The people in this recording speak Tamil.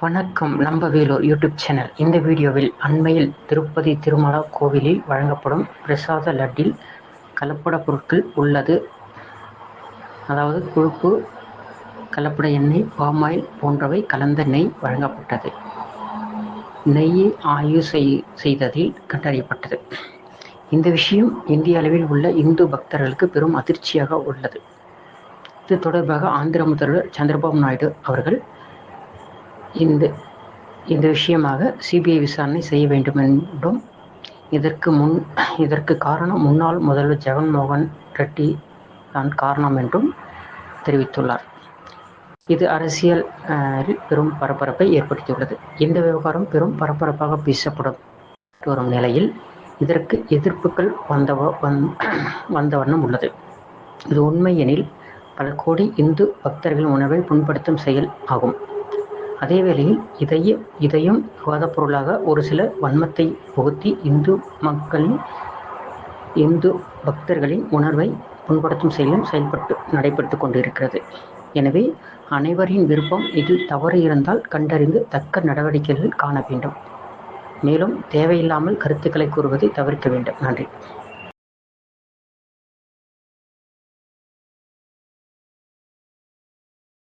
வணக்கம் நம்ம வேலூர் யூடியூப் சேனல். இந்த வீடியோவில் அண்மையில் திருப்பதி திருமலா கோவிலில் வழங்கப்படும் பிரசாத லட்டில் கலப்பட பொருட்கள் உள்ளது. அதாவது கொழுப்பு கலப்பட எண்ணெய் பாமாயில் போன்றவை கலந்த நெய் வழங்கப்பட்டது. நெய்யை ஆய்வு செய் செய்ததில் கண்டறியப்பட்டது. இந்த விஷயம் இந்திய அளவில் உள்ள இந்து பக்தர்களுக்கு பெரும் அதிர்ச்சியாக உள்ளது. இது தொடர்பாக ஆந்திர முதல்வர் சந்திரபாபு நாயுடு அவர்கள் இந்த இந்த விஷயமாக சிபிஐ விசாரணை செய்ய வேண்டும் என்றும் இதற்கு முன் இதற்கு காரணம் முன்னாள் முதல்வர் ஜெகன்மோகன் ரெட்டி தான் காரணம் என்றும் தெரிவித்துள்ளார். இது அரசியல் பெரும் பரபரப்பை ஏற்படுத்தியுள்ளது. இந்த விவகாரம் பெரும் பரபரப்பாக பேசப்படும் வரும் நிலையில் இதற்கு எதிர்ப்புகள் வந்த வந்த வண்ணம் உள்ளது. இது உண்மை எனில் பல கோடி இந்து பக்தர்களின் உணர்வை புண்படுத்தும் செயல் ஆகும். அதே வேளையில் இதைய இதையும் விவாதப்பொருளாக ஒரு சில வன்மத்தை புகுத்தி இந்து மக்களின் இந்து பக்தர்களின் உணர்வை புண்படுத்தும் செயலும் செயல்பட்டு நடைபெற்று கொண்டிருக்கிறது. எனவே அனைவரின் விருப்பம் இதில் தவறு இருந்தால் கண்டறிந்து தக்க நடவடிக்கைகள் காண வேண்டும். மேலும் தேவையில்லாமல் கருத்துக்களை கூறுவதை தவிர்க்க வேண்டும். நன்றி.